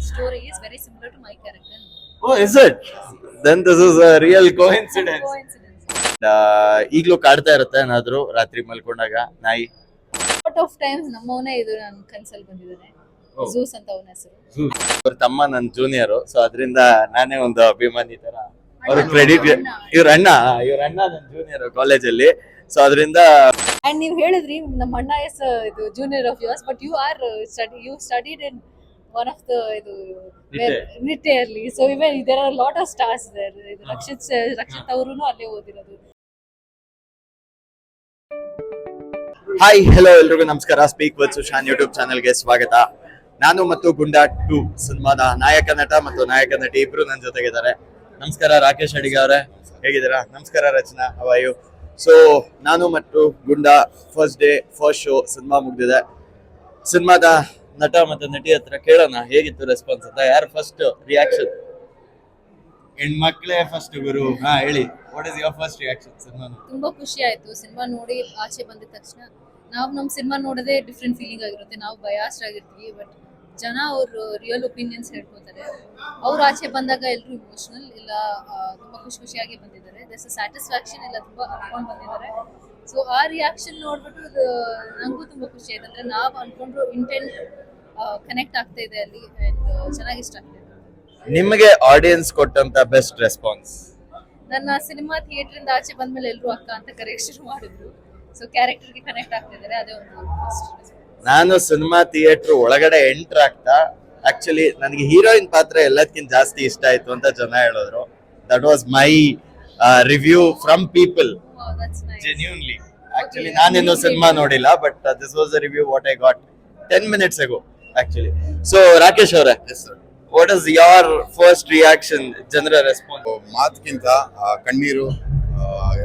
story is very similar to my character. Oh is it? Then this is a coincidence Coincidence. ಈಗ್ಲೂ ಕಾಡ್ತಾ ಇರುತ್ತೆ ಏನಾದ್ರು ರಾತ್ರಿ ಮಲ್ಕೊಂಡಾಗ ನಾಯಿ. Lot of times ನಮ್ಮವನೇ ಇದು ನನ್ನ ಕನ್ಸಲ್ಲಿ ಬಂದಿದ್ದಾನೆ ಜೂಸ್ ಝೂಸ್ ಅಂತ ಅವನ ಹೆಸರು. ಅವ್ರ ತಮ್ಮ ನನ್ ಜೂನಿಯರ್ ಸೊ ಅದರಿಂದ ನಾನೇ ಒಂದು ಅಭಿಮಾನಿ ತರ. ಅವ್ರ ಅಣ್ಣ, ಕ್ರೆಡಿಟ್ ಅಣ್ಣ. ಇವ್ರ ಅಣ್ಣ ಇವ್ರ ಅಣ್ಣ ನನ್ನ ಜೂನಿಯರ್ ಕಾಲೇಜಲ್ಲಿ ಸೊ ಅದರಿಂದ ಅಂಡ್ ನೀವು ಹೇಳಿದ್ರಿ ನಮ್ಮ ಅಣ್ಣ ಎಸ್ ಇದು junior of yours but you are study you studied in one of the ಇದು Nitte. ನಿಟ್ಟೆಯಲ್ಲಿ so even there are lot of stars there ಇದು ರಕ್ಷಿತ್ ಸ- ರಕ್ಷಿತ್ ಅವರು ಅಲ್ಲೇ ಓದಿರೋದು. ಹಾಯ್ ಹಲೋ ಎಲ್ರಿಗೂ ನಮಸ್ಕಾರ. ಸ್ಪೀಕ್ ವಿತ್ ಸುಶಾನ್ ಯೂಟ್ಯೂಬ್ ಚಾನಲ್ಗೆ ಸ್ವಾಗತ. ನಾನು ಮತ್ತು ಗುಂಡಾ ಟು ಸಿನಿಮಾದ ನಾಯಕ ನಟ ಮತ್ತು ನಾಯಕ ನಟಿ ಇಬ್ರು ನನ್ನ ಜೊತೆಗಿದ್ದಾರೆ. ನಮಸ್ಕಾರ ರಾಕೇಶ್ ಅಡಿಗೆ ಅವರೇ. ಹೇಗಿದ್ದೀರಾ? ನಮಸ್ಕಾರ ರಚನಾ. ಹವಾಯು ಸೊ ನಾನು ಮತ್ತು Gunda first day first show cinema ಮುಗ್ದಿದೆ. ಸಿನಿಮಾದ ನಟ ಮತ್ತೆ ನಟಿ ಹತ್ರ ಕೇಳೋಣ ಹೇಗಿತ್ತು ರೆಸ್ಪಾನ್ಸ್ ಅಂತ? ಯಾರು ಫಸ್ಟ್ ರಿಯಾಕ್ಷನ್ ಹೆಣ್ಮಕ್ಳೇ ಫಸ್ಟ್ ಗುರು. ಹಾ ಹೇಳಿ. What is your first reaction cinema ತುಂಬಾ ಖುಷಿ ಆಯ್ತು. ಸಿನಿಮಾ ನೋಡಿ ಆಚೆ ಬಂದ ತಕ್ಷಣ ನಾವು ನಮ್ಮ ಸಿನಿಮಾ ನೋಡೋದೇ ಡಿಫ್ರೆಂಟ್ ಫೀಲಿಂಗ್ ಆಗಿರುತ್ತೆ. ನಾವು ಬಯಾಸ್ಡ್ ಆಗಿರ್ತೀವಿ ಬಟ್ ಜನ ಅವರು ರಿಯಲ್ ಒಪಿನಿಯನ್ಸ್ ಹೇಳ್ಕೊತಾರೆ. ಅವ್ರು ಆಚೆ ಬಂದಾಗ ಎಲ್ಲರೂ ಇಮೋಷನಲ್ ಇಲ್ಲ ತುಂಬಾ ಖುಷಿ ಖುಷಿಯಾಗಿ ಬಂದಿದ್ದಾರೆ. ದಸ್ ಸ್ಯಾಟಿಸ್ಫ್ಯಾಕ್ಷನ್ ಇಲ್ಲ ತುಂಬಾ ಅನ್ಕೊಂಡ್ ಬಂದಿದ್ದಾರೆ. ಸೊ ಆ ರಿಯಾಕ್ಷನ್ ನೋಡ್ಬಿಟ್ಟು ನಂಗೂ ತುಂಬಾ ಖುಷಿ ಆಯ್ತು ಅಂದ್ರೆ ನಾವು ಅನ್ಕೊಂಡ್ರು ಇಂಟೆಂಟ್ ಕನೆಕ್ಟ್ ಆಗ್ತಾ ಇದೆ ಅಲ್ಲಿ ಅಂಡ್ ಚೆನ್ನಾಗಿ ಇಷ್ಟ ಆಗ್ತಿದೆ. ನಿಮಗೆ ಆಡಿಯನ್ಸ್ ಕೊಟ್ಟಂತ ಬೆಸ್ಟ್ ರೆಸ್ಪಾನ್ಸ್ ನನ್ನ ಸಿನಿಮಾ ಥಿಯೇಟರ್ ಇಂದ ಆಚೆ ಬಂದ್ಮೇಲೆ ಎಲ್ಲರೂ ಅಕ್ಕ ಅಂತ ಕರೆಕ್ಷನ್ ಶುರು ಮಾಡಿದ್ರು. ಸೊ ಕ್ಯಾರೆಕ್ಟರ್ಗೆ ಕನೆಕ್ಟ್ ಆಗ್ತಿದ್ದಾರೆ ಅದೇ ಒಂದು ನಾನು ಸಿನಿಮಾ ಥಿಯೇಟರ್ ಒಳಗಡೆ ಎಂಟರ್ ಆಗ್ತಾ ಆಕ್ಚುಲಿ ನನಗೆ ಹೀರೋಯಿನ್ ಪಾತ್ರ ಎಲ್ಲದಕ್ಕಿಂತ ಜಾಸ್ತಿ ಇಷ್ಟ ಆಯ್ತು ಅಂತ ಜನ ಹೇಳಿದ್ರು. That was my review from people that's nice genuinely actually ನಾನಿನ್ನೂ cinema ನೋಡಿಲ್ಲ but this was a review what I got ten minutes ago actually so Rakesh ಅವರೇ what is your first reaction ಜನರ ರೆಸ್ಪಾನ್ಸ್ ಮಾತ್ಕಿಂತ ಆ, ಕಣ್ಣೀರು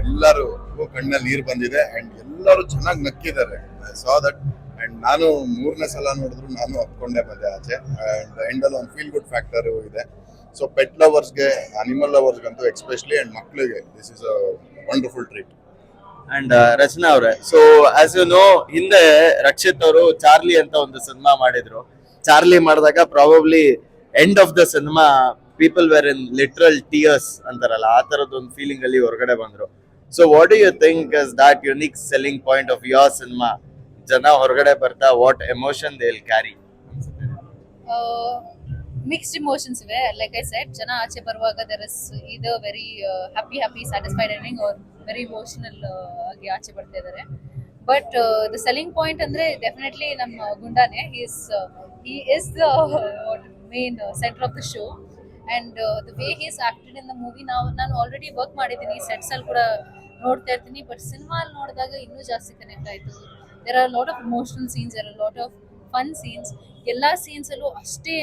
ಎಲ್ಲರೂ ಕಣ್ಣಲ್ಲಿ ನೀರು ಬಂದಿದೆ ಅಂಡ್ ಎಲ್ಲರೂ ಚೆನ್ನಾಗಿ ನಕ್ಕಿದ್ದಾರೆ. ಸಾ ದಟ್ ಅಂಡ್ ನಾನು ಮೂರನೇ ಸಲ ನೋಡಿದ್ರು ನಾನು ಅಪ್ಕೊಂಡೆ ಬಂದೆ ಆಚೆ ಅಂಡ್ ಎಂಡಲ್ಲಿ ಒಂದು ಫೀಲ್ ಗುಡ್ ಫ್ಯಾಕ್ಟರ್ ಇದೆ. ಸೊ ಪೆಟ್ ಲವರ್ಸ್ಗೆ ಅನಿಮಲ್ ಲವರ್ಸ್ಗಂತೂ ಎಕ್ಸ್ಪೆಷಲಿ ಅಂಡ್ ಮಕ್ಕಳಿಗೆ this is a wonderful treat and Rachana ಅವ್ರೆ. ಸೊ ಆಸ್ ಯು ನೋ ಹಿಂದೆ ರಕ್ಷಿತ್ ಅವರು ಚಾರ್ಲಿ ಅಂತ ಒಂದು ಸಿನಿಮಾ ಮಾಡಿದ್ರು. ಚಾರ್ಲಿ ಮಾಡಿದಾಗ probably end of the cinema people were in literal tears ಅಂತಾರಲ್ಲ. ಆ ತರದ ಒಂದು ಫೀಲಿಂಗ್ ಅಲ್ಲಿ ಹೊರಗಡೆ ಬಂದ್ರು. So what you think is that unique selling point of your cinema ಜನ ಹೊರಗಡೆ ಬರ್ತಾ what emotion they carry mixed emotions ಇವೆ. ಲೈಕ್ ಐ ಸೆಟ್ ಜನ ಆಚೆ ಬರುವಾಗ ದರ್ ಇಸ್ ಇದು very happy happy satisfied ending ಅವ್ರು ವೆರಿ ಇಮೋಷನಲ್ ಆಗಿ ಆಚೆ ಬರ್ತಾ ಇದ್ದಾರೆ ಬಟ್ ದ ಸೆಲ್ಲಿಂಗ್ ಪಾಯಿಂಟ್ ಅಂದ್ರೆ ಡೆಫಿನೆಟ್ಲಿ ನಮ್ಮ ಗುಂಡಾನೆ. Is he is the main centre of the show and the way he's acted in the movie ನಾವು, ನಾನು ಆಲ್ರೆಡಿ ವರ್ಕ್ ಮಾಡಿದ್ದೀನಿ. ಸೆಟ್ಸ್ ಅಲ್ಲಿ ಕೂಡ ನೋಡ್ತಾ ಇರ್ತೀನಿ. ಬಟ್ ಸಿನಿಮಾ ಅಲ್ಲಿ ನೋಡಿದಾಗ ಇನ್ನೂ ಜಾಸ್ತಿ ಕನೆಕ್ಟ್ ಆಯಿತು. There are lot of emotional scenes there are lot of fun scenes ಎಲ್ಲ ಸೀನ್ಸ್ ಅಲ್ಲೂ ಅಷ್ಟೇ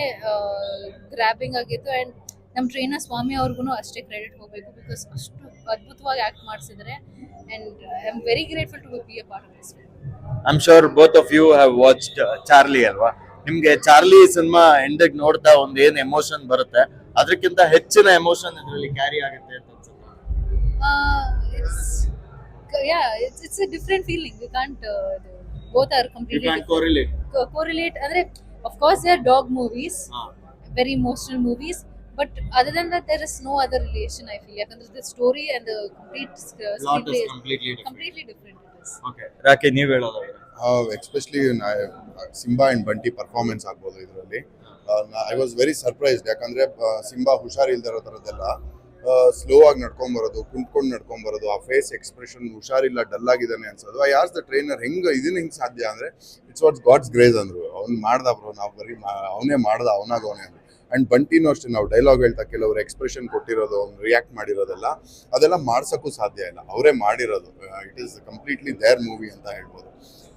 ಗ್ರ್ಯಾಬಿಂಗ್ ಆಗಿತ್ತು. ಅಂಡ್ ನಮ್ಮ ಟ್ರೈನರ್ ಸ್ವಾಮಿ ಅವ್ರಿಗೂ ಅಷ್ಟೇ ಕ್ರೆಡಿಟ್ ಹೋಗಬೇಕು ಬಿಕಾಸ್ ಅಷ್ಟು ಅದ್ಭುತವಾಗಿ ಆಕ್ಟ್ ಮಾಡಿಸಿದ್ರೆ and I am very grateful to be a part of this I'm sure both of you have watched Charlie ಅಲ್ವಾ? ನಿಮ್ಗೆ ಚಾರ್ಲಿ ಸಿನಿಮಾ ಎಂಡಿಗೆ ನೋಡ್ತಾ ಒಂದ್ ಏನ್ ಎಮೋಷನ್ ಬರುತ್ತೆ? ಅದಕ್ಕಿಂತ ಹೆಚ್ಚಿನ ಎಮೋಷನ್ ಇದರಲ್ಲಿ ಕ್ಯಾರಿ ಆಗುತ್ತೆ ಅಂತ ಅನ್ಸುತ್ತೆ. Yeah it's it's a different feeling you can't both are completely. Correlate ಅಂದ್ರೆ of course they are dog movies very emotional movies but other than that there is no other relation I feel ಯಾಕಂದ್ರೆ the story and the complete Plot is completely different. Completely different it is Okay. Rocky ನೀವ್ ಹೇಳೋದಾದ್ರೆ especially Simba and Bunty performance ಆಗ್ಬೋದು ಇದರಲ್ಲಿ. I was very surprised ಯಾಕಂದ್ರೆ ಆ, Simba ಹುಷಾರಿಲ್ದಿರೋ ಥರದ್ದೆಲ್ಲ slow ಆಗಿ ನಡ್ಕೊಂಡ್ ಬರೋದು ಕುಂತ್ಕೊಂಡು ನಡ್ಕೊಂಡ್ ಬರೋದು ಆ ಫೇಸ್ ಎಕ್ಸ್ಪ್ರೆಷನ್ ಹುಷಾರಿಲ್ಲ ಡಲ್ ಆಗಿದ್ದಾನೆ ಅನ್ಸೋದು. ಐ ಆಸ್ ದ ಟ್ರೈನರ್ ಹೆಂಗ್ ಇದನ್ನ ಹಿಂಗ್ ಸಾಧ್ಯ? ಅಂದ್ರೆ ಇಟ್ಸ್ ವಾಟ್ಸ್ ಗಾಡ್ಸ್ ಗ್ರೇಸ್ ಅಂದ್ರು. ಅವ್ನು ಮಾಡ್ದ ಬ್ರೋ ನಾವು ಬರೀ ಅವನೇ ಮಾಡ್ದ ಅವನಾಗ ಅವನೇ ಅಂದ್ರು. ಅಂಡ್ ಬಂಟಿನೂ ಅಷ್ಟೇ ನಾವು ಡೈಲಾಗ್ ಹೇಳ್ತಾ ಕೆಲವರು ಎಕ್ಸ್ಪ್ರೆಷನ್ ಕೊಟ್ಟಿರೋದು, ಅವ್ನು ರಿಯಾಕ್ಟ್ ಮಾಡಿರೋದೆಲ್ಲ, ಅದೆಲ್ಲ ಮಾಡ್ಸೋಕ್ಕೂ ಸಾಧ್ಯ ಇಲ್ಲ. ಅವರೇ ಮಾಡಿರೋದು. It is completely their movie ಅಂತ ಹೇಳ್ಬೋದು.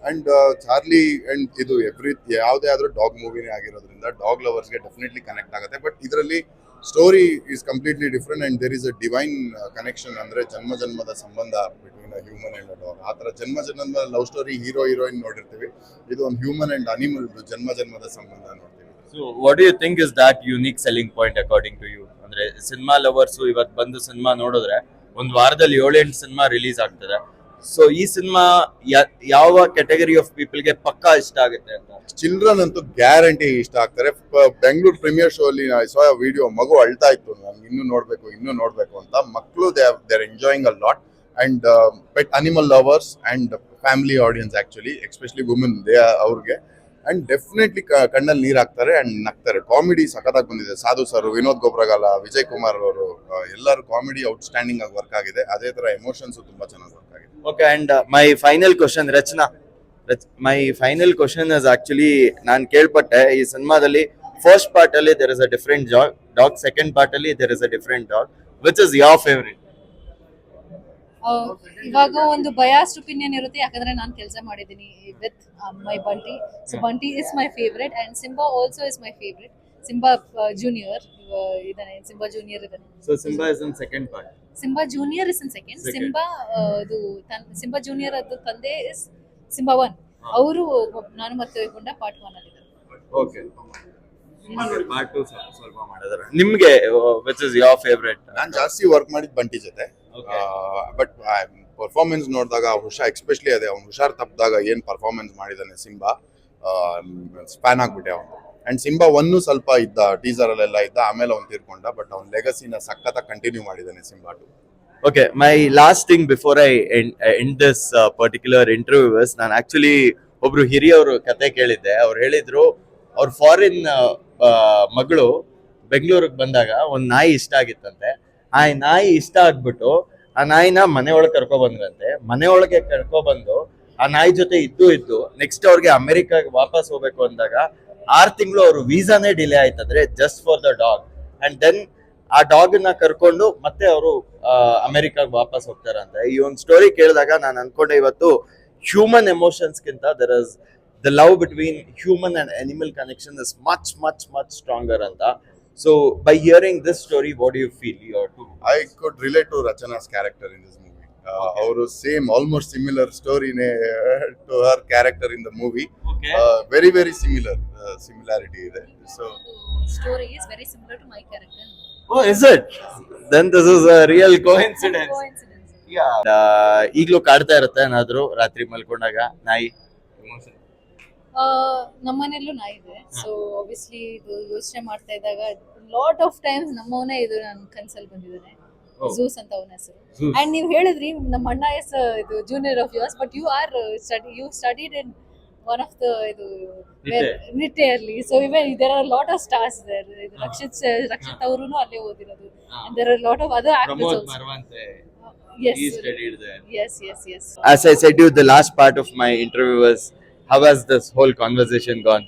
ಆ್ಯಂಡ್ ಚಾರ್ಲಿ ಆ್ಯಂಡ್ ಇದು ಎವ್ರಿ ಯಾವುದೇ ಆದರೂ ಡಾಗ್ ಮೂವಿನೇ ಆಗಿರೋದ್ರಿಂದ ಡಾಗ್ ಲವರ್ಸ್ಗೆ ಡೆಫಿನೆಟ್ಲಿ ಕನೆಕ್ಟ್ ಆಗುತ್ತೆ. ಬಟ್ ಇದರಲ್ಲಿ story is completely different and there is a divine connection ಅಂದರೆ ಜನ್ಮ ಜನ್ಮದ ಸಂಬಂಧ between a human and dog ಆ ಥರ ಜನ್ಮ ಜನ್ಮದ ಲವ್ ಸ್ಟೋರಿ ಹೀರೋ ಹೀರೋಯಿನ್ ನೋಡಿರ್ತೀವಿ. ಇದು ಒಂದು ಹ್ಯೂಮನ್ ಆ್ಯಂಡ್ ಅನಿಮಲ್ ಜನ್ಮ ಜನ್ಮದ ಸಂಬಂಧ ನೋಡ್ತೀವಿ. So what you think is that unique selling point according to you ಅಂದ್ರೆ ಸಿನಿಮಾ ಲವರ್ಸ್ ಇವತ್ತು ಬಂದು ಸಿನಿಮಾ ನೋಡಿದ್ರೆ ಒಂದ್ ವಾರದಲ್ಲಿ ಏಳೆಂಟು ಸಿನಿಮಾ ರಿಲೀಸ್ ಆಗ್ತದೆ. ಸೊ ಈ ಸಿನಿಮಾ ಯಾವ ಕ್ಯಾಟಗರಿ ಆಫ್ ಪೀಪಲ್ಗೆ ಪಕ್ಕಾ ಇಷ್ಟ ಆಗುತ್ತೆ ಅಂತ? ಚಿಲ್ಡ್ರನ್ ಅಂತೂ ಗ್ಯಾರಂಟಿ ಇಷ್ಟ ಆಗ್ತಾರೆ. ಬೆಂಗಳೂರು ಪ್ರೀಮಿಯರ್ ಶೋ ಅಲ್ಲಿ ವಿಡಿಯೋ ಮಗು ಅಳ್ತಾ ಇತ್ತು. ನನ್ಗೆ ಇನ್ನೂ ನೋಡ್ಬೇಕು ಇನ್ನೂ ನೋಡ್ಬೇಕು ಅಂತ. ಮಕ್ಕಳು they are enjoying a lot and pet animal lovers and family audience actually especially women they ಅವ್ರಿಗೆ ಅಂಡ್ ಡೆಫಿನೆಟ್ಲಿ ಕಣ್ಣಲ್ಲಿ ನೀರು ಹಾಕ್ತಾರೆ ಅಂಡ್ ನಗ್ತಾರೆ. ಕಾಮಿಡಿ ಸಖತ್ತಾಗಿ ಬಂದಿದೆ. ಸಾಧು ಸರ್, ವಿನೋದ್ ಗೊಬ್ರಗಾಲ, ವಿಜಯ್ ಕುಮಾರ್ ಅವರು ಎಲ್ಲರೂ ಕಾಮಿಡಿ ಔಟ್ಸ್ಟ್ಯಾಂಡಿಂಗ್ ಆಗಿ ವರ್ಕ್ ಆಗಿದೆ. ಅದೇ ತರ ಎಮೋಷನ್ಸ್ ತುಂಬಾ ಚೆನ್ನಾಗಿ ವರ್ಕ್ ಆಗಿದೆ. Okay and my final question Rachana. My final question is actually ನಾನು ಕೇಳ್ಪಟ್ಟೆ. ಈ ಸಿನಿಮಾದಲ್ಲಿ ಫಸ್ಟ್ ಪಾರ್ಟ್ ಅಲ್ಲಿ ದೇರ್ ಇಸ್ ಅ ಡಿಫ್ರೆಂಟ್ ಜಾಗ್ ಡಾಗ್ ಸೆಕೆಂಡ್ ಪಾರ್ಟ್ ಅಲ್ಲಿ there is a different dog which is ಯಾವ ಫೇವ್ರೇಟ್ ಇವಾಗ ಒಂದು ಬಯಾಸ್ಡ್ ಒಪಿನಿಯನ್ ಇರುತ್ತೆ ಯಾಕಂದ್ರೆ ನಾನು ಕೆಲಸ ಮಾಡಿದ್ದೀನಿ with my Bunty so Bunty is my favourite and Simba also is my favourite Simba junior ಇದಾನೆ ಸಿಂಬಾ ಜೂನಿಯರ್ ಇದಾನೆ. So Simba is in second part Simba junior is in second Second. Simba ಇದು ತನ್- Simba junior ಅದು ತಂದೆ is Simba one. ಅವರು ನಾನು ಮತ್ತೆ Gunda part one ಅಲ್ಲಿ ಓಕೆ ಪಾರ್ಟ್ 2 ಸ್ವಲ್ಪ ಮಾಡಿದಾರೆ. ನಿಮಗೆ ವಿಚ್ ಇಸ್ ಯುವರ್ ಫೇವರೇಟ್ ನಾನು ಜಾಸ್ತಿ ವರ್ಕ್ ಮಾಡಿದ್ ಬಂಟಿ ಜೊತೆ. ಬಟ್ ಪರ್ಫಾರ್ಮೆನ್ಸ್ ನೋಡಿದಾಗ ಹುಷಾರ್ ಎಕ್ಸ್ಪೆಷಲಿ ಅದೇ ಅವ್ನು ಹುಷಾರ್ ತಪ್ಪಿದಾಗ ಏನ್ ಪರ್ಫಾರ್ಮೆನ್ಸ್ ಮಾಡಿದಾನೆ ಸಿಂಬಾ ಸ್ಪ್ಯಾನ್ ಆಗ್ಬಿಟ್ಟೆ ಅವನು. ಅಂಡ್ ಸಿಂಬಾ ಒಂದು ಸ್ವಲ್ಪ ಇದ್ದ ಟೀಸರ್ ಅಲ್ಲೆಲ್ಲ ಇದ್ದ ಆಮೇಲೆ ಅವ್ನು ತೀರ್ಕೊಂಡ ಬಟ್ ಅವ್ನ ಲೆಗಸಿನ ಸಖತ್ತಾಗಿ ಕಂಟಿನ್ಯೂ ಮಾಡಿದಾನೆ Simba two okay my last thing before I end this particular interviews ನಾನು ಆಕ್ಚುಲಿ ಒಬ್ರು ಹಿರಿಯವರು ಕತೆ ಕೇಳಿದ್ದೆ. ಅವ್ರು ಹೇಳಿದ್ರು ಅವ್ರ ಫಾರಿನ್ ಮಗಳು ಬೆಂಗಳೂರಿಗೆ ಬಂದಾಗ ಒಂದು ನಾಯಿ ಇಷ್ಟ ಆಗಿತ್ತಂತೆ. ಆ ನಾಯಿ ಇಷ್ಟ ಆಗ್ಬಿಟ್ಟು ಆ ನಾಯಿನ ಮನೆ ಒಳಗೆ ಕರ್ಕೊ ಬಂದ್ರಂತೆ. ಮನೆ ಒಳಗೆ ಕರ್ಕೊ ಬಂದು ಆ ನಾಯಿ ಜೊತೆ ಇದ್ದು ಇದ್ದು ನೆಕ್ಸ್ಟ್ ಅವ್ರಿಗೆ ಅಮೆರಿಕಾಗೆ ವಾಪಸ್ ಹೋಗ್ಬೇಕು ಅಂದಾಗ ಆರ್ ತಿಂಗಳು ಅವ್ರ ವೀಸಾನೇ ಡಿಲೇ ಆಯ್ತಂದ್ರೆ just for the dog and then ಆ ಡಾಗ್ ಕರ್ಕೊಂಡು ಮತ್ತೆ ಅವರು ಅಮೆರಿಕಾಗ್ ವಾಪಸ್ ಹೋಗ್ತಾರಂತೆ. ಈ ಒಂದು ಸ್ಟೋರಿ ಕೇಳಿದಾಗ ನಾನು ಅನ್ಕೊಂಡೆ ಇವತ್ತು human ಎಮೋಷನ್ಸ್ಗಿಂತ there is the love between human and animal connection is much much much stronger ಅಂತ. So by hearing this story what you feel your to I could relate to Rachana's character in this movie ಅವರು same almost similar ಸ್ಟೋರಿನೇ to her character in the movie very very similar similarity ಇದೆ. So story is very similar to my character oh is it then this is a real coincidence ಈಗಲೂ ಕಾಡ್ತಾ ಇರುತ್ತೆ ಏನಾದ್ರು ರಾತ್ರಿ ಮಲ್ಕೊಂಡಾಗ ನಾಯಿ? ನಮ್ಮನೆಯಲ್ಲೂ ನಾಯಿ ಇದೆ. ಸೊ ಆಬ್ವಿಯಸ್ಲಿ ಇದು ಯೋಚನೆ ಮಾಡ್ತಾ ಇದ್ದಾಗ ಲಾಟ್ ಆಫ್ ಟೈಮ್ಸ್ ನಮ್ಮವನೇ ಇದು ನನ್ನ ಕನ್ಸಲ್ಲಿ ಬಂದಿದ್ದಾನೆ ಜೂಸ್ ಝೂಸ್ ಅಂತ ಅವನ ಹೆಸರು. ಅಂಡ್ ನೀವು ಹೇಳಿದ್ರಿ ನಮ್ಮ ಅಣ್ಣ ಎಸ್ ಇದು junior of yours but you are study you studied in one of the ಇದು Nitte. ನಿಟ್ಟೆಯಲ್ಲಿ so even there are lot of stars there ಇದು ರಕ್ಷಿತ್ ರಕ್ಷಿತ್ ಅವರು ಅಲ್ಲೇ ಓದಿರೋದು. There are lot of other actors Maravanthe. Yes. Yes yes yes. As I said to you, the last part of my interview was how has this whole conversation gone?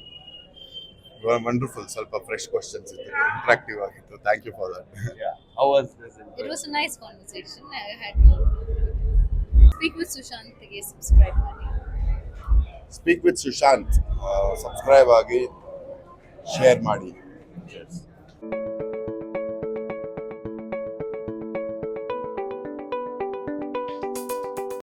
Wonderful ಸ್ವಲ್ಪ fresh questions ಇತ್ತು interactive ಆಗಿತ್ತು thank you for that Yeah. How was this? It was a nice conversation. I had to speak with Sushant ಗೆ subscribe ಮಾಡಿ. Speak with Sushant subscribe ಆಗಿ share ಮಾಡಿ